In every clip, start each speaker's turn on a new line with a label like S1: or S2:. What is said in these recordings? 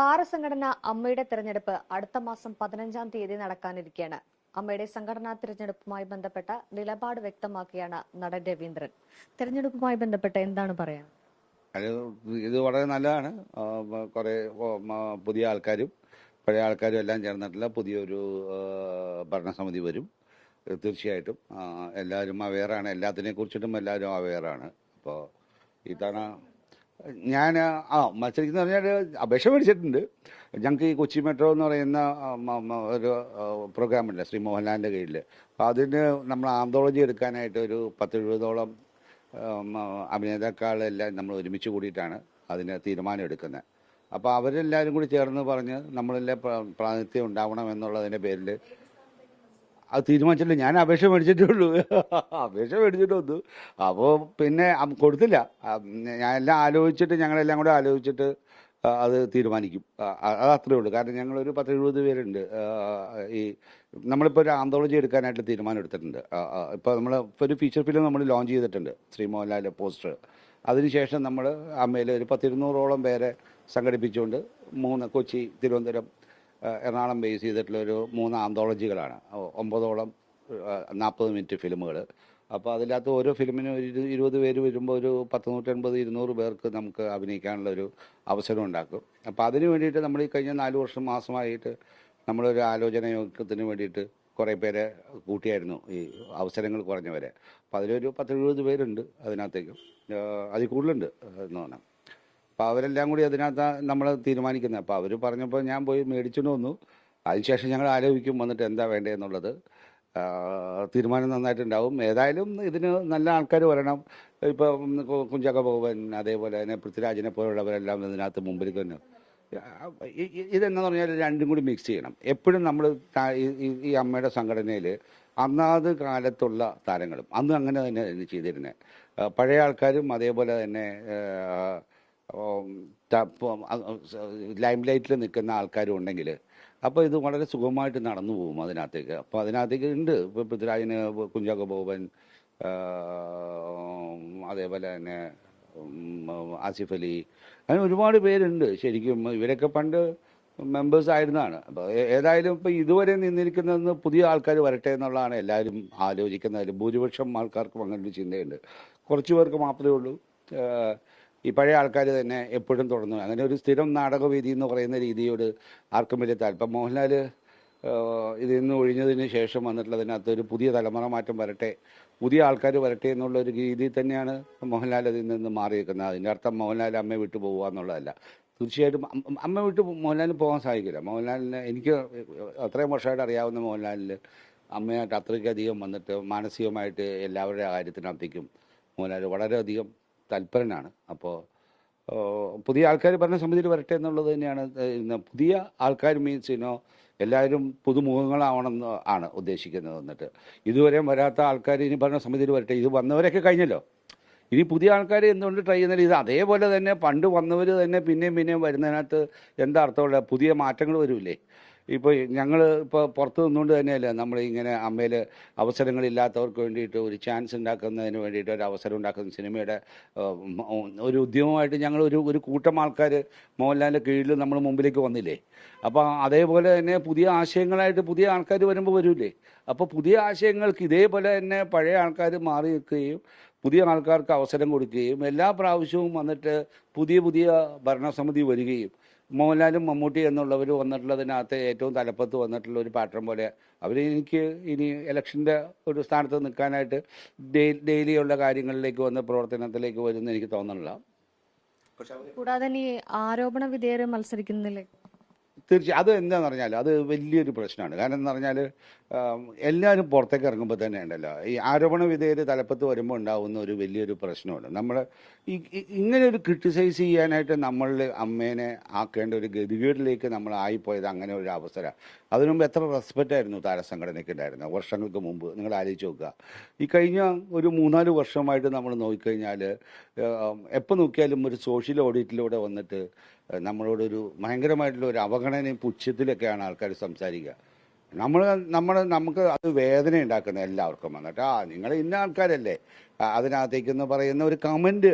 S1: താരസംഘടന അമ്മയുടെ തെരഞ്ഞെടുപ്പ് അടുത്ത മാസം പതിനഞ്ചാം തീയതി നടക്കാനിരിക്കെയാണ്. അമ്മയുടെ സംഘടനാ തിരഞ്ഞെടുപ്പുമായി ബന്ധപ്പെട്ട നിലപാട് വ്യക്തമാക്കിയാണ് നടൻ രവീന്ദ്രൻ. തെരഞ്ഞെടുപ്പുമായി ബന്ധപ്പെട്ട് എന്താണ് പറയാൻ?
S2: ഇത് വളരെ നല്ലതാണ്. കുറെ പുതിയ ആൾക്കാരും പഴയ ആൾക്കാരും എല്ലാം ചേർന്നിട്ടുള്ള പുതിയൊരു ഭരണസമിതി വരും. തീർച്ചയായിട്ടും എല്ലാവരും അവെയറാണ് എല്ലാത്തിനെ കുറിച്ചിട്ടും എല്ലാവരും അവെയറാണ് അപ്പോൾ ഇത്തവണ ഞാൻ ആ മത്സരിക്കുന്ന പറഞ്ഞാൽ അപേക്ഷ മേടിച്ചിട്ടുണ്ട്. ഞങ്ങൾക്ക് ഈ കൊച്ചി മെട്രോ എന്ന് പറയുന്ന ഒരു പ്രോഗ്രാമുണ്ട് ശ്രീ മോഹൻലാലിന്റെ കീഴിൽ. അപ്പോൾ അതിന് നമ്മൾ ആന്തോളജി എടുക്കാനായിട്ട് ഒരു പത്തെഴുപതോളം അഭിനേതാക്കളെല്ലാം നമ്മൾ ഒരുമിച്ച് കൂടിയിട്ടാണ് അതിന് തീരുമാനം എടുക്കുന്നത്. അപ്പോൾ അവരെല്ലാവരും കൂടി ചേർന്ന് പറഞ്ഞ് നമ്മളെല്ലാം പ്ര- പ്രാതിനിധ്യം ഉണ്ടാവണം എന്നുള്ളതിന്റെ പേരിൽ അത് തീരുമാനിച്ചില്ല ഞാൻ അപേക്ഷ മേടിച്ചിട്ടേ ഉള്ളൂ അപേക്ഷ മേടിച്ചിട്ട് വന്നു അപ്പോൾ പിന്നെ കൊടുത്തില്ല. ഞാൻ എല്ലാം ആലോചിച്ചിട്ട് ഞങ്ങളെല്ലാം കൂടെ ആലോചിച്ചിട്ട് അത് തീരുമാനിക്കും. അത് അത്രേ ഉള്ളൂ. കാരണം ഞങ്ങളൊരു പത്ത് എഴുപത് പേരുണ്ട് ഈ നമ്മളിപ്പോൾ ഒരു ആന്തോളജി എടുക്കാനായിട്ട് തീരുമാനം എടുത്തിട്ടുണ്ട്. ഇപ്പോൾ നമ്മൾ ഇപ്പോൾ ഒരു ഫീച്ചർ ഫിലിം നമ്മൾ ലോഞ്ച് ചെയ്തിട്ടുണ്ട്. ശ്രീ മോഹൻലാലിന്റെ പോസ്റ്റർ അതിനുശേഷം നമ്മൾ അമ്മയിൽ ഒരു പത്തിരുന്നൂറോളം പേരെ സംഘടിപ്പിച്ചുകൊണ്ട് മൂന്ന് കൊച്ചി തിരുവനന്തപുരം എറണാകുളം ബേസ് ചെയ്തിട്ടുള്ള ഒരു മൂന്ന് ആന്തോളജികളാണ് ഒമ്പതോളം നാൽപ്പത് മിനിറ്റ് ഫിലിമുകൾ അപ്പോൾ അതിനകത്ത് ഓരോ ഫിലിമിനും ഒരു ഇരു- ഇരുപത് പേര് വരുമ്പോൾ ഒരു പത്ത് നൂറ്റൻപത് ഇരുന്നൂറ് പേർക്ക് നമുക്ക് അഭിനയിക്കാനുള്ള ഒരു അവസരം ഉണ്ടാക്കും. അപ്പോൾ അതിന് വേണ്ടിയിട്ട് നമ്മൾ ഈ കഴിഞ്ഞ നാല് വർഷം മാസമായിട്ട് നമ്മളൊരു ആലോചന യോഗത്തിന് വേണ്ടിയിട്ട് കുറേ പേരെ കൂട്ടിയായിരുന്നു ഈ അവസരങ്ങൾ കുറഞ്ഞവരെ. അപ്പോൾ അതിലൊരു പത്തെഴുപത് പേരുണ്ട് അതിനകത്തേക്കും. അതിൽ കൂടുതലുണ്ട് എന്ന് പറഞ്ഞാൽ. അപ്പോൾ അവരെല്ലാം കൂടി അതിനകത്ത് നമ്മൾ തീരുമാനിക്കുന്നത് അപ്പോൾ അവർ പറഞ്ഞപ്പോൾ ഞാൻ പോയി മേടിച്ചുകൊണ്ട് വന്നു. അതിനുശേഷം ഞങ്ങൾ ആലോചിക്കും വന്നിട്ട് എന്താ വേണ്ടതെന്നുള്ളത് തീരുമാനം നന്നായിട്ടുണ്ടാവും. ഏതായാലും ഇതിന് നല്ല ആൾക്കാർ വരണം. ഇപ്പം കുഞ്ചാക്ക ഭഗവൻ അതേപോലെ തന്നെ പൃഥ്വിരാജിനെ പോലുള്ളവരെല്ലാം ഇതിനകത്ത് മുമ്പിൽ തന്നെ. ഇതെന്നു പറഞ്ഞാൽ രണ്ടും കൂടി മിക്സ് ചെയ്യണം. എപ്പോഴും നമ്മൾ ഈ അമ്മയുടെ സംഘടനയിൽ അന്നാത് കാലത്തുള്ള താരങ്ങളും അന്ന് അങ്ങനെ തന്നെ ചെയ്തിരുന്നത് പഴയ ആൾക്കാരും അതേപോലെ തന്നെ ലൈം ലൈറ്റിൽ നിൽക്കുന്ന ആൾക്കാരും ഉണ്ടെങ്കിൽ അപ്പോൾ ഇത് വളരെ സുഖമായിട്ട് നടന്നു പോകും അതിനകത്തേക്ക്. അപ്പോൾ അതിനകത്തേക്ക് ഉണ്ട്. ഇപ്പോൾ പൃഥ്വിരാജിന് കുഞ്ചാക്കോ ബോബൻ അതേപോലെ തന്നെ ആസിഫ് അലി അങ്ങനെ ഒരുപാട് പേരുണ്ട് ശരിക്കും. ഇവരൊക്കെ പണ്ട് മെമ്പേഴ്സ് ആയിരുന്നതാണ് അപ്പോൾ ഏതായാലും ഇപ്പോൾ ഇതുവരെ നിന്നിരിക്കുന്നതെന്ന് പുതിയ ആൾക്കാർ വരട്ടെ എന്നുള്ളതാണ് എല്ലാവരും ആലോചിക്കുന്നതിൽ ഭൂരിപക്ഷം ആൾക്കാർക്കും അങ്ങനെ ഒരു ചിന്തയുണ്ട്. കുറച്ച് പേർക്ക് മാത്രമേ ഉള്ളൂ. ഈ പഴയ ആൾക്കാർ തന്നെ എപ്പോഴും തുടർന്നു അങ്ങനെ ഒരു സ്ഥിരം നാടകവേദി എന്ന് പറയുന്ന രീതിയോട് ആർക്കും വലിയ താല്പര്യം. മോഹൻലാൽ ഇതിൽ നിന്ന് ഒഴിഞ്ഞതിന് ശേഷം വന്നിട്ടുള്ളതിനകത്ത് ഒരു പുതിയ തലമുറ മാറ്റം വരട്ടെ പുതിയ ആൾക്കാർ വരട്ടെ എന്നുള്ള ഒരു രീതിയിൽ തന്നെയാണ് മോഹൻലാൽ അതിൽ നിന്ന് മാറിയിരിക്കുന്നത് അതിന്റെ അർത്ഥം മോഹൻലാൽ അമ്മയെ വിട്ടു പോകുക എന്നുള്ളതല്ല. തീർച്ചയായിട്ടും അമ്മ വിട്ട് മോഹൻലാലിന് പോകാൻ സാധിക്കില്ല. മോഹൻലാലിന് എനിക്ക് അത്രയും വർഷമായിട്ട് അറിയാവുന്ന മോഹൻലാലിൽ അമ്മയായിട്ട് അത്രയ്ക്കധികം വന്നിട്ട് മാനസികമായിട്ട് എല്ലാവരുടെ കാര്യത്തിനകത്തേക്കും മോഹൻലാൽ വളരെയധികം തൽപരനാണ്. അപ്പോൾ പുതിയ ആൾക്കാർ ഭരണസമിതിയിൽ വരട്ടെ എന്നുള്ളത് തന്നെയാണ് പുതിയ ആൾക്കാർ മീൻസ് ഇനോ എല്ലാവരും പുതുമുഖങ്ങളാവണമെന്ന് ആണ് ഉദ്ദേശിക്കുന്നത് എന്നിട്ട്. ഇതുവരെയും വരാത്ത ആൾക്കാർ ഇനി ഭരണസമിതിയിൽ വരട്ടെ. ഇത് വന്നവരൊക്കെ കഴിഞ്ഞല്ലോ. ഇനി പുതിയ ആൾക്കാർ എന്തുകൊണ്ട് ട്രൈ ചെയ്യുന്നില്ല? ഇത് അതേപോലെ തന്നെ പണ്ട് വന്നവർ തന്നെ പിന്നെയും പിന്നെയും വരുന്നതിനകത്ത് എന്താ അർത്ഥമുള്ള പുതിയ മാറ്റങ്ങൾ വരില്ലേ ഇപ്പോൾ ഞങ്ങൾ ഇപ്പോൾ പുറത്ത് നിന്നുകൊണ്ട് തന്നെയല്ലേ നമ്മൾ ഇങ്ങനെ അമ്മയിൽ അവസരങ്ങളില്ലാത്തവർക്ക് വേണ്ടിയിട്ട് ഒരു ചാൻസ് ഉണ്ടാക്കുന്നതിന് വേണ്ടിയിട്ട് ഒരു അവസരം ഉണ്ടാക്കുന്ന സിനിമയുടെ ഒരു ഉദ്യമമായിട്ട് ഞങ്ങൾ ഒരു ഒരു കൂട്ടം ആൾക്കാർ മോഹൻലാലിന്റെ കീഴിൽ നമ്മൾ മുമ്പിലേക്ക് വന്നില്ലേ? അപ്പോൾ അതേപോലെ തന്നെ പുതിയ ആശയങ്ങളായിട്ട് പുതിയ ആൾക്കാർ വരുമ്പോൾ വരൂലേ അപ്പോൾ പുതിയ ആശയങ്ങൾക്ക് ഇതേപോലെ തന്നെ പഴയ ആൾക്കാർ മാറി നിൽക്കുകയും പുതിയ ആൾക്കാർക്ക് അവസരം കൊടുക്കുകയും എല്ലാ പ്രാവശ്യവും വന്നിട്ട് പുതിയ പുതിയ ഭരണസമിതി വരികയും മോഹൻലാലും മമ്മൂട്ടി എന്നുള്ളവർ വന്നിട്ടുള്ളതിനകത്ത് ഏറ്റവും തലപ്പത്ത് വന്നിട്ടുള്ള ഒരു പാറ്റേൺ പോലെ. അവർ എനിക്ക് ഇനി ഇലക്ഷന്റെ ഒരു സ്ഥാനത്ത് നിൽക്കാനായിട്ട് ഡെയിലി ഉള്ള കാര്യങ്ങളിലേക്ക് വന്ന് പ്രവർത്തനത്തിലേക്ക് വരുമെന്ന് എനിക്ക് തോന്നുന്നില്ല.
S1: കൂടാതെ ഈ ആരോപണ വിധേയരെ മത്സരിക്കുന്നില്ലേ
S2: തീർച്ചയായും അത് എന്താന്ന് പറഞ്ഞാൽ അത് വലിയൊരു പ്രശ്നമാണ് കാരണം എന്ന് പറഞ്ഞാൽ എല്ലാവരും പുറത്തേക്ക് ഇറങ്ങുമ്പോൾ തന്നെ ഉണ്ടല്ലോ ഈ ആരോപണ വിധേയത തലപ്പത്ത് വരുമ്പോൾ ഉണ്ടാകുന്ന ഒരു വലിയൊരു പ്രശ്നമാണ്. നമ്മൾ ഈ ഇങ്ങനെ ഒരു ക്രിട്ടിസൈസ് ചെയ്യാനായിട്ട് നമ്മളിൽ അമ്മേനെ ആക്കേണ്ട ഒരു ഗതികേടിലേക്ക് നമ്മൾ ആയിപ്പോയത് അങ്ങനെ ഒരു അവസരം. അതിനു മുമ്പ് എത്ര റെസ്പെക്റ്റ് ആയിരുന്നു താരസംഘടനയ്ക്ക് ഉണ്ടായിരുന്നത് വർഷങ്ങൾക്ക് മുമ്പ്. നിങ്ങൾ ആലോചിച്ച് നോക്കുക. ഈ കഴിഞ്ഞ ഒരു മൂന്നാൽ വർഷമായിട്ട് നമ്മൾ നോക്കിക്കഴിഞ്ഞാൽ എപ്പോൾ നോക്കിയാലും ഒരു സോഷ്യൽ ഓഡിറ്റിലൂടെ വന്നിട്ട് നമ്മളോടൊരു ഭയങ്കരമായിട്ടുള്ള ഒരു അവഗണനയും പുച്ഛത്തിലൊക്കെയാണ് ആൾക്കാർ സംസാരിക്കുക. നമ്മൾ നമ്മൾ നമുക്ക് അത് വേദന ഉണ്ടാക്കുന്ന എല്ലാവർക്കും വന്നിട്ട് ആ നിങ്ങൾ ഇന്ന ആൾക്കാരല്ലേ? അതിനകത്തേക്ക് എന്ന് പറയുന്ന ഒരു കമന്റ്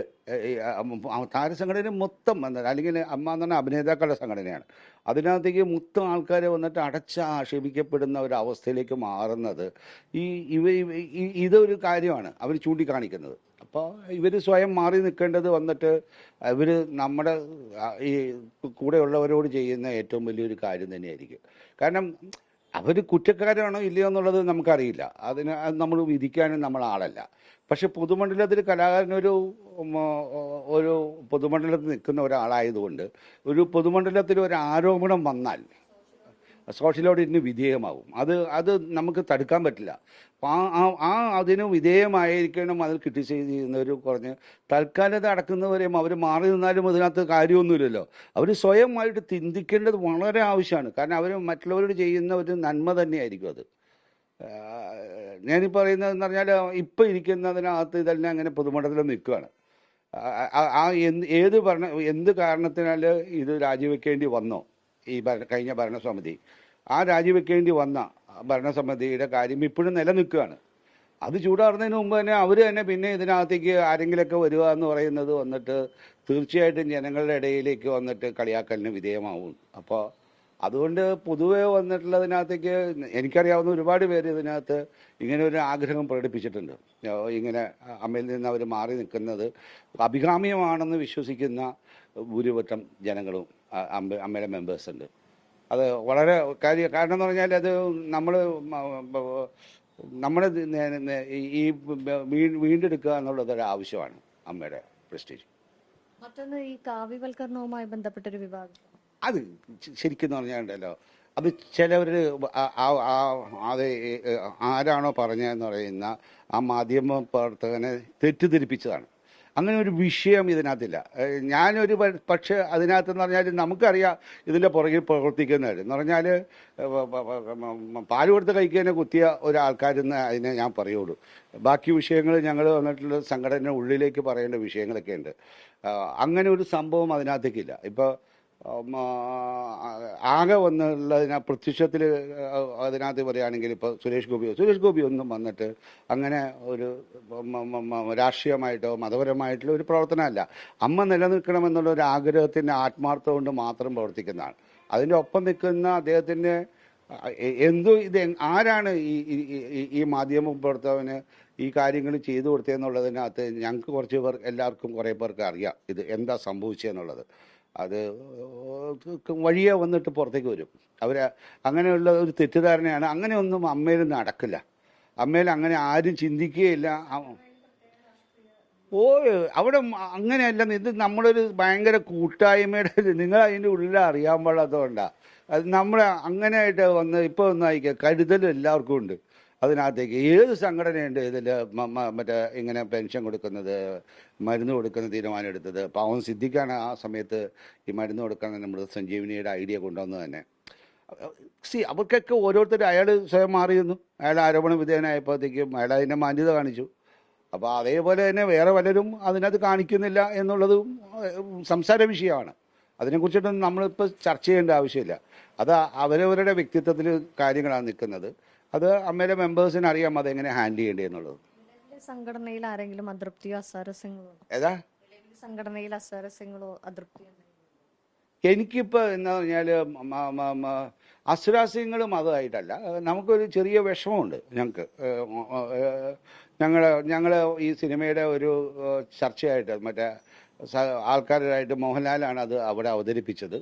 S2: താരസംഘടന മൊത്തം വന്നത് അല്ലെങ്കിൽ അമ്മ എന്ന് പറഞ്ഞാൽ അഭിനേതാക്കളുടെ സംഘടനയാണ്. അതിനകത്തേക്ക് മൊത്തം ആൾക്കാരെ വന്നിട്ട് അടച്ച ആക്ഷേപിക്കപ്പെടുന്ന ഒരു അവസ്ഥയിലേക്ക് മാറുന്നത് ഈ ഇവ ഇതൊരു കാര്യമാണ് അവർ ചൂണ്ടിക്കാണിക്കുന്നത്. അപ്പോൾ ഇവർ സ്വയം മാറി നിൽക്കേണ്ടത് വന്നിട്ട് ഇവർ നമ്മുടെ ഈ കൂടെയുള്ളവരോട് ചെയ്യുന്ന ഏറ്റവും വലിയൊരു കാര്യം തന്നെയായിരിക്കും. കാരണം അവർ കുറ്റക്കാരാണോ ഇല്ലയോ എന്നുള്ളത് നമുക്കറിയില്ല. അതിന് അത് നമ്മൾ വിധിക്കാനും നമ്മൾ ആളല്ല. പക്ഷെ പൊതുമണ്ഡലത്തിൽ കലാകാരനൊരു ഒരു പൊതുമണ്ഡലത്തിൽ നിൽക്കുന്ന ഒരാളായതുകൊണ്ട് ഒരു പൊതുമണ്ഡലത്തിൽ ഒരു ആരോപണം വന്നാൽ സോഷ്യൽ ഓഡിറ്റിന് വിധേയമാവും. അത് അത് നമുക്ക് തടുക്കാൻ പറ്റില്ല. ആ അതിന് വിധേയമായിരിക്കണം അതിൽ ക്രിട്ടിസൈസ് ചെയ്യുന്നവർ കുറഞ്ഞ്. തൽക്കാലത്ത് അടക്കുന്നവരെയും അവർ മാറി നിന്നാലും അതിനകത്ത് കാര്യമൊന്നുമില്ലല്ലോ. അവർ സ്വയമായിട്ട് ചിന്തിക്കേണ്ടത് വളരെ ആവശ്യമാണ്. കാരണം അവർ മറ്റുള്ളവരോട് ചെയ്യുന്ന ഒരു നന്മ തന്നെയായിരിക്കും അത്. ഞാനീ പറയുന്നതെന്ന് പറഞ്ഞാൽ ഇപ്പം ഇരിക്കുന്നതിനകത്ത് ഇതെല്ലാം അങ്ങനെ പൊതുമണ്ഡലത്തിൽ നിൽക്കുകയാണ്. ആ- എന്ത് ഏത് ഭരണ എന്ത് കാരണത്തിനാൽ ഇത് രാജിവെക്കേണ്ടി വന്നോ? ഈ ഭരണ കഴിഞ്ഞ ഭരണസമിതി. ആ രാജിവെക്കേണ്ടി വന്ന ഭരണസമിതിയുടെ കാര്യം ഇപ്പോഴും നിലനിൽക്കുകയാണ്. അത് ചൂടാറുന്നതിന് മുമ്പ് തന്നെ അവർ തന്നെ പിന്നെ ഇതിനകത്തേക്ക് ആരെങ്കിലുമൊക്കെ വരിക എന്ന് പറയുന്നത് വന്നിട്ട് തീർച്ചയായിട്ടും ജനങ്ങളുടെ ഇടയിലേക്ക് വന്നിട്ട് കളിയാക്കലിന് വിധേയമാവും. അപ്പോൾ അതുകൊണ്ട് പൊതുവെ വന്നിട്ടുള്ളതിനകത്തേക്ക് എനിക്കറിയാവുന്ന ഒരുപാട് പേര് ഇതിനകത്ത് ഇങ്ങനെ ഒരു ആഗ്രഹം പ്രകടിപ്പിച്ചിട്ടുണ്ട്. ഇങ്ങനെ അമ്മയിൽ നിന്ന് അവർ മാറി നിൽക്കുന്നത് അഭികാമ്യമാണെന്ന് വിശ്വസിക്കുന്ന ഭൂരിപക്ഷം ജനങ്ങളും അമ്മ അമ്മയുടെ മെമ്പേഴ്സ് ഉണ്ട്. അത് വളരെ കാര്യം കാരണം എന്ന് പറഞ്ഞാൽ അത് നമ്മൾ നമ്മുടെ ഈ വീണ്ടെടുക്കുക എന്നുള്ളത് ഒരു ആവശ്യമാണ് അമ്മയുടെ പ്രസ്റ്റീജ്
S1: മറ്റൊന്ന് ഈ കാവ്യവൽക്കരണവുമായി ബന്ധപ്പെട്ടൊരു വിവാദം
S2: അത് ശരിക്കും പറഞ്ഞാണ്ടല്ലോ അത് ചിലവർ അത് ആരാണോ പറഞ്ഞതെന്ന് പറയുന്ന ആ മാധ്യമ പ്രവർത്തകനെ തെറ്റിദ്ധരിപ്പിച്ചതാണ്. അങ്ങനെ ഒരു വിഷയം ഇതിനകത്തില്ല. ഞാനൊരു പക്ഷേ അതിനകത്തെന്ന് പറഞ്ഞാൽ നമുക്കറിയാം ഇതിന്റെ പുറകിൽ പ്രവർത്തിക്കുന്നവർ എന്ന് പറഞ്ഞാൽ പാൽ കൊടുത്ത് കഴിക്കുന്നതിനെ കുത്തിയ ഒരാൾക്കാരെന്ന് അതിനെ ഞാൻ പറയുള്ളൂ. ബാക്കി വിഷയങ്ങൾ ഞങ്ങൾ വന്നിട്ടുള്ള സംഘടന ഉള്ളിലേക്ക് പറയേണ്ട വിഷയങ്ങളൊക്കെ ഉണ്ട് അങ്ങനെ ഒരു സംഭവം അതിനകത്തേക്കില്ല. ഇപ്പോൾ ആകെ വന്നുള്ളതിന പ്രത്യക്ഷത്തിൽ അതിനകത്ത് പറയുകയാണെങ്കിൽ ഇപ്പോൾ സുരേഷ് ഗോപി സുരേഷ് ഗോപി ഒന്നും വന്നിട്ട് അങ്ങനെ ഒരു രാഷ്ട്രീയമായിട്ടോ മതപരമായിട്ടുള്ള ഒരു പ്രവർത്തനമല്ല. അമ്മ നിലനിൽക്കണമെന്നുള്ള ഒരു ആഗ്രഹത്തിന്റെ ആത്മാർത്ഥം കൊണ്ട് മാത്രം പ്രവർത്തിക്കുന്നതാണ്. അതിന്റെ ഒപ്പം നിൽക്കുന്ന അദ്ദേഹത്തിന്റെ എന്തോ ഇത് ആരാണ് ഈ- ഈ മാധ്യമ പ്രവർത്തകന് ഈ കാര്യങ്ങൾ ചെയ്തു കൊടുത്തതെന്നുള്ളതിനകത്ത് ഞങ്ങൾക്ക് കുറച്ച് പേർ എല്ലാവർക്കും കുറേ പേർക്ക് അറിയാം ഇത് എന്താ സംഭവിച്ചതെന്നുള്ളത്. അത് വഴിയെ വന്നിട്ട് പുറത്തേക്ക് വരും. അവർ അങ്ങനെയുള്ള ഒരു തെറ്റിദ്ധാരണയാണ്. അങ്ങനെയൊന്നും അമ്മയിൽ നടക്കില്ല. അമ്മയിൽ അങ്ങനെ ആരും ചിന്തിക്കുകയില്ല. ഓ അവിടെ അങ്ങനെയല്ല ഇത് നമ്മളൊരു ഭയങ്കര കൂട്ടായ്മയുടെ നിങ്ങൾ അതിന്റെ ഉള്ളിൽ അറിയാൻ പാടാത്തതുകൊണ്ടാണ് അത് നമ്മൾ അങ്ങനെയായിട്ട് വന്ന് ഇപ്പോൾ ഒന്ന് കരുതൽ എല്ലാവർക്കും ഉണ്ട്. അതിനകത്തേക്ക് ഏത് സംഘടനയുണ്ട് ഇതിൽ മറ്റേ ഇങ്ങനെ പെൻഷൻ കൊടുക്കുന്നത് മരുന്ന് കൊടുക്കുന്ന തീരുമാനം എടുത്തത്? പാവം സിദ്ധിക്കാണ് ആ സമയത്ത് ഈ മരുന്ന് കൊടുക്കാൻ നമ്മുടെ സഞ്ജീവിനിയുടെ ഐഡിയ കൊണ്ടുവന്നത് തന്നെ. സി അവർക്കൊക്കെ ഓരോരുത്തർ അയാൾ സ്വയം മാറിയിരുന്നു. അയാൾ ആരോപണ വിധേയനായപ്പോഴത്തേക്കും അയാൾ അതിന്റെ മാന്യത കാണിച്ചു. അപ്പോൾ അതേപോലെ തന്നെ വേറെ പലരും അതിനകത്ത് കാണിക്കുന്നില്ല എന്നുള്ളതും സംസാര വിഷയമാണ്. അതിനെക്കുറിച്ചിട്ടൊന്നും നമ്മളിപ്പോൾ ചർച്ച ചെയ്യേണ്ട ആവശ്യമില്ല. അത് അവരവരുടെ വ്യക്തിത്വത്തിൽ കാര്യങ്ങളാണ് നിൽക്കുന്നത്. അത് അമ്മയുടെ മെമ്പേഴ്സിന് അറിയാം അതെങ്ങനെ ഹാൻഡിൽ ചെയ്യേണ്ടത് എന്നുള്ളത്
S1: സംഘടനയിൽ ആരെങ്കിലും അതൃപ്തിയോ അസ്വാരസ്യങ്ങളോ
S2: ഏതാ?
S1: സംഘടനയിൽ അസ്വാരസ്യങ്ങളോ അതൃപ്തിയോ
S2: എനിക്കിപ്പോൾ എന്താ പറഞ്ഞാൽ അസുരാസ്യങ്ങളും അതുമായിട്ടല്ല നമുക്കൊരു ചെറിയ വിഷമമുണ്ട് ഞങ്ങൾക്ക് ഞങ്ങൾ ഞങ്ങൾ ഈ സിനിമയുടെ ഒരു ചർച്ചയായിട്ട് മറ്റേ ആൾക്കാരായിട്ട് മോഹൻലാലാണ് അത് അവിടെ അവതരിപ്പിച്ചത്.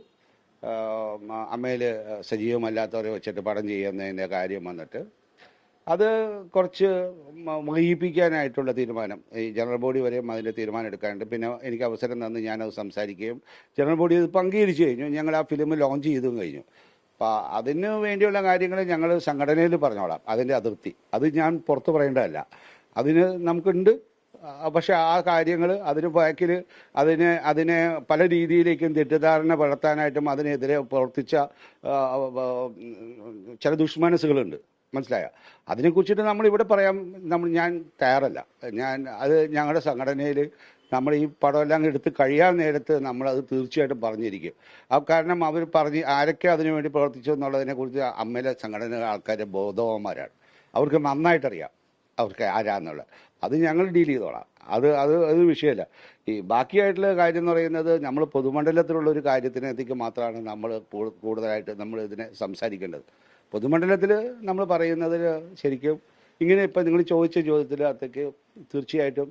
S2: അമ്മയിൽ സജീവമല്ലാത്തവരെ വെച്ചിട്ട് പടം ചെയ്യുന്നതിന്റെ കാര്യം വന്നിട്ട് അത് കുറച്ച് മ- തീരുമാനം. ഈ ജനറൽ ബോഡി വരെയും അതിന്റെ തീരുമാനം എടുക്കാനുണ്ട്. പിന്നെ എനിക്ക് അവസരം തന്ന് ഞാനത് സംസാരിക്കുകയും ജനറൽ ബോഡി ഇത് അംഗീകരിച്ചു കഴിഞ്ഞു. ഞങ്ങൾ ആ ഫിലിം ലോഞ്ച് ചെയ്തും കഴിഞ്ഞു. അപ്പോൾ അതിന് വേണ്ടിയുള്ള കാര്യങ്ങൾ ഞങ്ങൾ സംഘടനയിൽ പറഞ്ഞോളാം. അതിന്റെ അതിർത്തി. അത് ഞാൻ പുറത്ത് പറയേണ്ടതല്ല. അതിന് നമുക്കുണ്ട് പക്ഷെ ആ കാര്യങ്ങൾ അതിന് ബാക്കിൽ അതിനെ അതിനെ പല രീതിയിലേക്കും തെറ്റിദ്ധാരണ വളർത്താനായിട്ടും അതിനെതിരെ പ്രവർത്തിച്ച ചില ദുഷ്മനസ്സുകളുണ്ട്. മനസ്സിലായ? അതിനെക്കുറിച്ചിട്ട് നമ്മൾ ഇവിടെ പറയാൻ നമ്മൾ ഞാൻ തയ്യാറല്ല. ഞാൻ അത് ഞങ്ങളുടെ സംഘടനയിൽ നമ്മൾ ഈ പടമെല്ലാം എടുത്ത് കഴിയാൻ നേരത്ത് നമ്മളത് തീർച്ചയായിട്ടും പറഞ്ഞിരിക്കും. ആ കാരണം അവർ പറഞ്ഞ് ആരൊക്കെ അതിനു വേണ്ടി പ്രവർത്തിച്ചു എന്നുള്ളതിനെക്കുറിച്ച് അമ്മയിലെ സംഘടന ആൾക്കാരെ ബോധവാന്മാരാണ്. അവർക്ക് നന്നായിട്ടറിയാം. അവർക്ക് ആരാന്നുള്ളത്. അത് ഞങ്ങൾ ഡീൽ ചെയ്തോളാം. അത് അത് അത് വിഷയമല്ല. ഈ ബാക്കിയായിട്ടുള്ള കാര്യം എന്ന് പറയുന്നത് നമ്മൾ പൊതുമണ്ഡലത്തിലുള്ള ഒരു കാര്യത്തിനകത്തേക്ക് മാത്രമാണ് നമ്മൾ കൂടുതലായിട്ട് നമ്മൾ ഇതിനെ സംസാരിക്കേണ്ടത്. പൊതുമണ്ഡലത്തിൽ നമ്മൾ പറയുന്നതിൽ ശരിക്കും ഇങ്ങനെ ഇപ്പം നിങ്ങൾ ചോദിച്ച ചോദ്യത്തിൽ ചോദ്യത്തിനകത്തേക്ക് തീർച്ചയായിട്ടും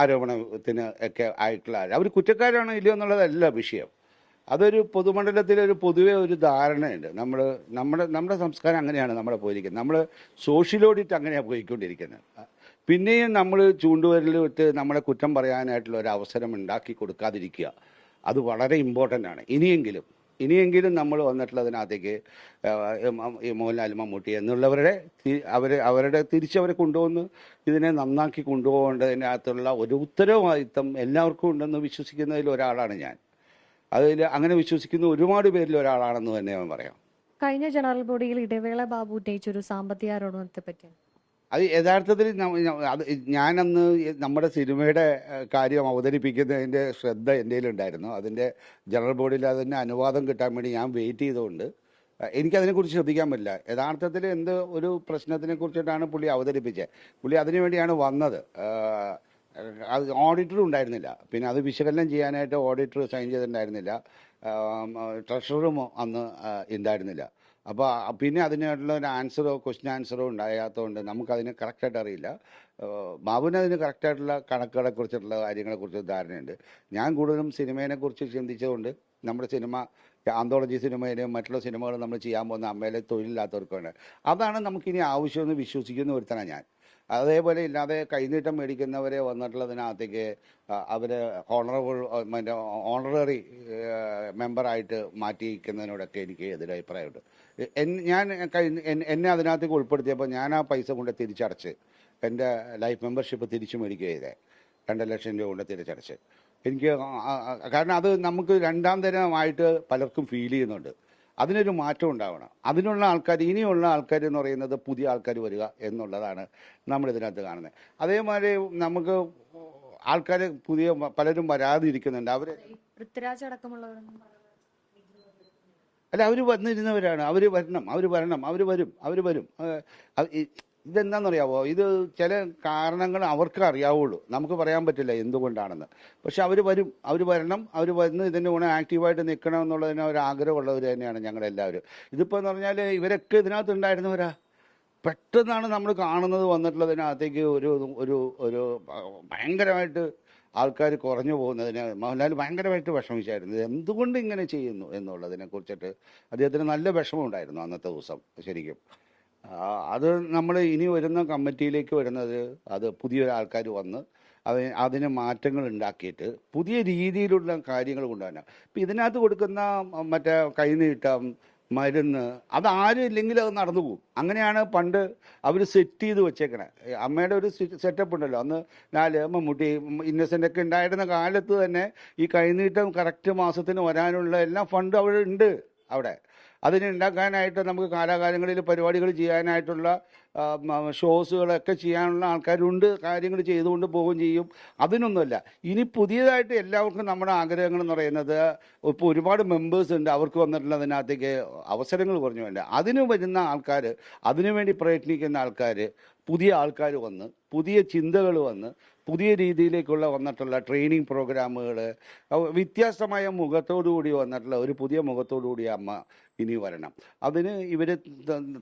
S2: ആരോപണത്തിന് ഒക്കെ ആയിട്ടുള്ള അവർ കുറ്റക്കാരാണോ ഇല്ലയോ എന്നുള്ളതല്ല വിഷയം. അതൊരു പൊതുമണ്ഡലത്തിലെ ഒരു പൊതുവെ ഒരു ധാരണയുണ്ട്. നമ്മൾ നമ്മുടെ നമ്മുടെ സംസ്കാരം അങ്ങനെയാണ് നമ്മളെ പോയിരിക്കുന്നത്. നമ്മൾ ഓഡിറ്റ് അങ്ങനെയാണ് പോയിക്കൊണ്ടിരിക്കുന്നത്. പിന്നെയും നമ്മൾ ചൂണ്ടുവരലിട്ട് നമ്മളെ കുറ്റം പറയാനായിട്ടുള്ള ഒരു അവസരം ഉണ്ടാക്കി കൊടുക്കാതിരിക്കുക. അത് വളരെ ഇമ്പോർട്ടന്റ് ആണ്. ഇനിയെങ്കിലും ഇനിയെങ്കിലും നമ്മൾ വന്നിട്ടുള്ളതിനകത്തേക്ക് ഈ മോഹൻലാൽ മമ്മൂട്ടി എന്നുള്ളവരുടെ അവർ അവരെ അവരുടെ തിരിച്ചവരെ കൊണ്ടുവന്ന് ഇതിനെ നന്നാക്കി കൊണ്ടുപോകേണ്ടതിനകത്തുള്ള ഒരു ഉത്തരവാദിത്തം എല്ലാവർക്കും ഉണ്ടെന്ന് വിശ്വസിക്കുന്നതിൽ ഒരാളാണ് ഞാൻ. അതിൽ അങ്ങനെ വിശ്വസിക്കുന്ന ഒരുപാട് പേരിൽ ഒരാളാണെന്ന് തന്നെ ഞാൻ പറയാം.
S1: കഴിഞ്ഞ ജനറൽ ബോഡിയിൽ ഇടവേള ബാബു ഉന്നയിച്ച ഒരു സാമ്പത്തിക ആരോപണത്തെ പറ്റി
S2: അത് യഥാർത്ഥത്തിൽ അത് ഞാനന്ന് നമ്മുടെ സിനിമയുടെ കാര്യം അവതരിപ്പിക്കുന്നതിന്റെ ശ്രദ്ധ എന്റെ ഉണ്ടായിരുന്നു അതിന്റെ ജനറൽ ബോഡിയിൽ അതിന്റെ അനുവാദം കിട്ടാൻ വേണ്ടി ഞാൻ വെയിറ്റ് ചെയ്തുകൊണ്ട് എനിക്കതിനെക്കുറിച്ച് ശ്രദ്ധിക്കാൻ പറ്റില്ല. യഥാർത്ഥത്തിൽ എന്ത് ഒരു പ്രശ്നത്തിനെ കുറിച്ചിട്ടാണ് പുള്ളി അവതരിപ്പിച്ചത്? പുള്ളി അതിനു വേണ്ടിയാണ് വന്നത്. അത് ഓഡിറ്റർ ഉണ്ടായിരുന്നില്ല. പിന്നെ അത് വിശകലനം ചെയ്യാനായിട്ട് ഓഡിറ്റർ സൈൻ ചെയ്തിട്ടുണ്ടായിരുന്നില്ല. ട്രഷറും അന്ന് ഉണ്ടായിരുന്നില്ല. അപ്പോൾ പിന്നെ അതിനായിട്ടുള്ള ഒരു ആൻസറോ ക്വസ്റ്റ്യൻ ആൻസറോ ഉണ്ടാകാത്തതുകൊണ്ട് നമുക്കതിനെ കറക്റ്റായിട്ട് അറിയില്ല. ബാബുവിന് അതിന് കറക്റ്റായിട്ടുള്ള കണക്കുകളെ കുറിച്ചിട്ടുള്ള കാര്യങ്ങളെക്കുറിച്ച് ധാരണയുണ്ട്. ഞാൻ കൂടുതലും സിനിമയെ കുറിച്ച് ചിന്തിച്ചതുകൊണ്ട് നമ്മുടെ സിനിമ ആന്തോളജി സിനിമയിലും മറ്റുള്ള സിനിമകളും നമ്മൾ ചെയ്യാൻ പോകുന്ന അമ്മയിലെ തൊഴിലില്ലാത്തവർക്കാണ്. അതാണ് നമുക്കിനി ആവശ്യമെന്ന് വിശ്വസിക്കുന്ന ഒരുത്തനാണ് ഞാൻ. അതേപോലെ ഇല്ലാതെ കൈനീട്ടം മേടിക്കുന്നവരെ വന്നിട്ടുള്ളതിനകത്തേക്ക് അവർ ഹോണറബിൾ മറ്റേ ഓണററി മെമ്പറായിട്ട് മാറ്റിയിരിക്കുന്നതിനോടൊക്കെ എനിക്ക് എതിരഭിപ്രായമുണ്ട്. ഞാൻ എന്നെ അതിനകത്തേക്ക് ഉൾപ്പെടുത്തിയപ്പോൾ ഞാൻ ആ പൈസ കൊണ്ട് തിരിച്ചടച്ച്. എന്റെ ലൈഫ് മെമ്പർഷിപ്പ് തിരിച്ചു മേടിക്കുക ചെയ്തേ. രണ്ട് ലക്ഷം രൂപ കൊണ്ട് തിരിച്ചടച്ച്. എനിക്ക് കാരണം അത് നമുക്ക് രണ്ടാം തരമായിട്ട് പലർക്കും ഫീൽ ചെയ്യുന്നുണ്ട്. അതിനൊരു മാറ്റം ഉണ്ടാവണം. അതിനുള്ള ആൾക്കാർ ഇനിയുള്ള ആൾക്കാർ എന്ന് പറയുന്നത് പുതിയ ആൾക്കാർ വരിക എന്നുള്ളതാണ് നമ്മൾ ഇതിനകത്ത് കാണുന്നത്. അതേമാതിരി നമുക്ക് ആൾക്കാർ പുതിയ പലരും വരാതിരിക്കുന്നുണ്ട്. അവർ
S1: പൃഥ്വിരാജ് അടക്കമുള്ളവരൊന്നും
S2: അല്ല അവർ വന്നിരുന്നവരാണ്. അവർ വരണം. അവർ വരണം. അവർ വരും. അവർ വരും. ഇതെന്താണെന്നറിയാവോ? ഇത് ചില കാരണങ്ങൾ അവർക്ക് അറിയാവുള്ളൂ. നമുക്ക് പറയാൻ പറ്റില്ല എന്തുകൊണ്ടാണെന്ന്. പക്ഷെ അവർ വരും. അവർ വരണം. അവർ വന്ന് ഇതിന്റെ കൂടെ ആക്റ്റീവായിട്ട് നിൽക്കണം എന്നുള്ളതിന് ഒരു ആഗ്രഹമുള്ളവർ തന്നെയാണ് ഞങ്ങളെല്ലാവരും. ഇതിപ്പോൾ എന്ന് പറഞ്ഞാൽ ഇവരൊക്കെ ഇതിനകത്ത് ഉണ്ടായിരുന്നവരാ? പെട്ടെന്നാണ് നമ്മൾ കാണുന്നത് വന്നിട്ടുള്ളതിനകത്തേക്ക് ഒരു ഒരു ഒരു ഭയങ്കരമായിട്ട് ആൾക്കാർ കുറഞ്ഞു പോകുന്നതിന് മോഹൻലാൽ ഭയങ്കരമായിട്ട് വിഷമിച്ചായിരുന്നു. എന്തുകൊണ്ട് ഇങ്ങനെ ചെയ്യുന്നു എന്നുള്ളതിനെ കുറിച്ചിട്ട് അദ്ദേഹത്തിന് നല്ല വിഷമമുണ്ടായിരുന്നു അന്നത്തെ ദിവസം ശരിക്കും. അത് നമ്മൾ ഇനി വരുന്ന കമ്മിറ്റിയിലേക്ക് വരുന്നത് അത് പുതിയൊരു ആൾക്കാർ വന്ന് അത് അതിന് മാറ്റങ്ങൾ ഉണ്ടാക്കിയിട്ട് പുതിയ രീതിയിലുള്ള കാര്യങ്ങൾ കൊണ്ടുവരണം. ഇപ്പം ഇതിനകത്ത് കൊടുക്കുന്ന മറ്റേ കൈനീട്ടം മരുന്ന് അത് ആരും ഇല്ലെങ്കിൽ അത് നടന്നു പോകും. അങ്ങനെയാണ് പണ്ട് അവർ സെറ്റ് ചെയ്ത് വെച്ചേക്കണേ. അമ്മയുടെ ഒരു സെറ്റപ്പ് ഉണ്ടല്ലോ. അന്ന് നാല് മമ്മൂട്ടി ഇന്നസെന്റ് ഒക്കെ ഉണ്ടായിരുന്ന കാലത്ത് തന്നെ ഈ കൈനീട്ടം കറക്റ്റ് മാസത്തിന് വരാനുള്ള എല്ലാ ഫണ്ട് അവിടെ ഉണ്ട് അവിടെ. അതിന് ഉണ്ടാക്കാനായിട്ട് നമുക്ക് കാലാകാലങ്ങളിൽ പരിപാടികൾ ചെയ്യാനായിട്ടുള്ള ഷോസുകളൊക്കെ ചെയ്യാനുള്ള ആൾക്കാരുണ്ട് കാര്യങ്ങൾ ചെയ്തുകൊണ്ട് പോവുകയും ചെയ്യും. അതിനൊന്നുമല്ല. ഇനി പുതിയതായിട്ട് എല്ലാവർക്കും നമ്മുടെ ആഗ്രഹങ്ങൾ എന്ന് പറയുന്നത് ഇപ്പോൾ ഒരുപാട് മെമ്പേഴ്സ് ഉണ്ട് അവർക്ക് വന്നിട്ടുള്ള വന്നിട്ടുള്ളതിനകത്തേക്ക് അവസരങ്ങൾ കുറഞ്ഞു വേണ്ട അതിന് വരുന്ന ആൾക്കാർ അതിനുവേണ്ടി പ്രയത്നിക്കുന്ന ആൾക്കാർ പുതിയ ആൾക്കാർ വന്ന് പുതിയ ചിന്തകൾ വന്ന് പുതിയ രീതിയിലേക്കുള്ള വന്നിട്ടുള്ള ട്രെയിനിങ് പ്രോഗ്രാമുകൾ വ്യത്യാസമായ മുഖത്തോടു കൂടി വന്നിട്ടുള്ള ഒരു പുതിയ മുഖത്തോടു കൂടി അമ്മ ഇനി വരണം. അതിന് ഇവർ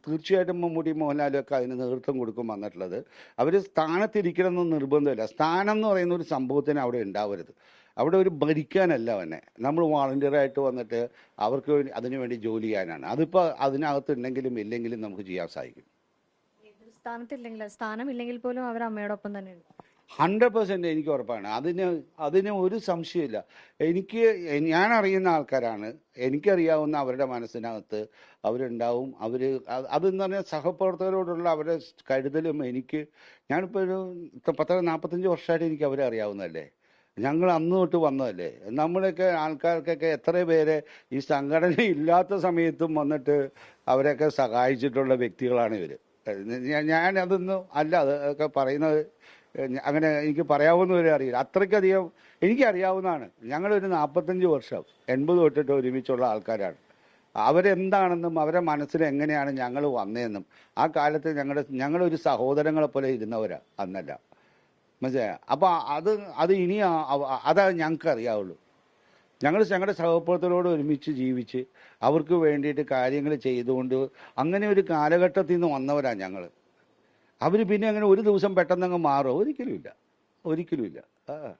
S2: തീർച്ചയായിട്ടും മമ്മൂട്ടി മോഹൻലാലൊക്കെ അതിന് നേതൃത്വം കൊടുക്കും വന്നിട്ടുള്ളത്. അവർ സ്ഥാനത്തിരിക്കണം എന്ന് നിർബന്ധമില്ല. സ്ഥാനം എന്ന് പറയുന്ന ഒരു സംഭവത്തിന് അവിടെ ഉണ്ടാവരുത്. അവിടെ ഒരു ഭരിക്കാനല്ല അവനെ. നമ്മൾ വാളണ്ടിയറായിട്ട് വന്നിട്ട് അവർക്ക് വേണ്ടി അതിനു വേണ്ടി ജോലി ചെയ്യാനാണ്. അതിപ്പോൾ അതിനകത്ത് ഉണ്ടെങ്കിലും ഇല്ലെങ്കിലും നമുക്ക് ചെയ്യാൻ സാധിക്കും.
S1: സ്ഥാനത്തില്ലെങ്കിൽ സ്ഥാനം ഇല്ലെങ്കിൽ പോലും അവർ അമ്മയോടൊപ്പം തന്നെയുണ്ട്
S2: ഹൺഡ്രഡ് പെർസെന്റ് എനിക്ക് ഉറപ്പാണ്. അതിന് അതിന് ഒരു സംശയമില്ല എനിക്ക് ഞാൻ അറിയുന്ന ആൾക്കാരാണ്. എനിക്കറിയാവുന്ന അവരുടെ മനസ്സിനകത്ത് അവരുണ്ടാവും. അവർ അതെന്ന് പറഞ്ഞാൽ സഹപ്രവർത്തകരോടുള്ള അവരുടെ കരുതലും എനിക്ക് ഞാനിപ്പോൾ ഒരു പത്തര നാൽപ്പത്തഞ്ച് വർഷമായിട്ട് എനിക്ക് അവരെ അറിയാവുന്നതല്ലേ? ഞങ്ങൾ അന്ന് തൊട്ട് വന്നതല്ലേ? നമ്മളൊക്കെ ആൾക്കാർക്കൊക്കെ എത്ര പേരെ ഈ സംഘടന ഇല്ലാത്ത സമയത്തും വന്നിട്ട് അവരെയൊക്കെ സഹായിച്ചിട്ടുള്ള വ്യക്തികളാണ് ഇവർ ഞാൻ അതൊന്നും അല്ല അതൊക്കെ പറയുന്നത് അങ്ങനെ എനിക്ക് പറയാവുന്നവരെ അറിയില്ല. അത്രയ്ക്കധികം എനിക്കറിയാവുന്നതാണ് ഞങ്ങളൊരു നാൽപ്പത്തഞ്ച് വർഷം എൺപത് തൊട്ടിട്ട് ഒരുമിച്ചുള്ള ആൾക്കാരാണ്. അവരെന്താണെന്നും അവരെ മനസ്സിൽ എങ്ങനെയാണ് ഞങ്ങൾ വന്നതെന്നും ആ കാലത്ത് ഞങ്ങളുടെ ഞങ്ങളൊരു സഹോദരങ്ങളെ പോലെ ഇരുന്നവരാ അന്നല്ല. മനസ്സിലായ? അപ്പോൾ അത് അത് ഇനി അതാ ഞങ്ങൾക്ക് അറിയാവുള്ളൂ. ഞങ്ങൾ ഞങ്ങളുടെ സഹപ്രവർത്തകരോട് ഒരുമിച്ച് ജീവിച്ച് അവർക്ക് വേണ്ടിയിട്ട് കാര്യങ്ങൾ ചെയ്തുകൊണ്ട് അങ്ങനെ ഒരു കാലഘട്ടത്തിൽ നിന്ന് വന്നവരാണ് ഞങ്ങൾ അവർ പിന്നെ അങ്ങനെ ഒരു ദിവസം പെട്ടെന്നങ്ങ് മാറുമോ ഒരിക്കലുമില്ല. ഒരിക്കലുമില്ല. ആ.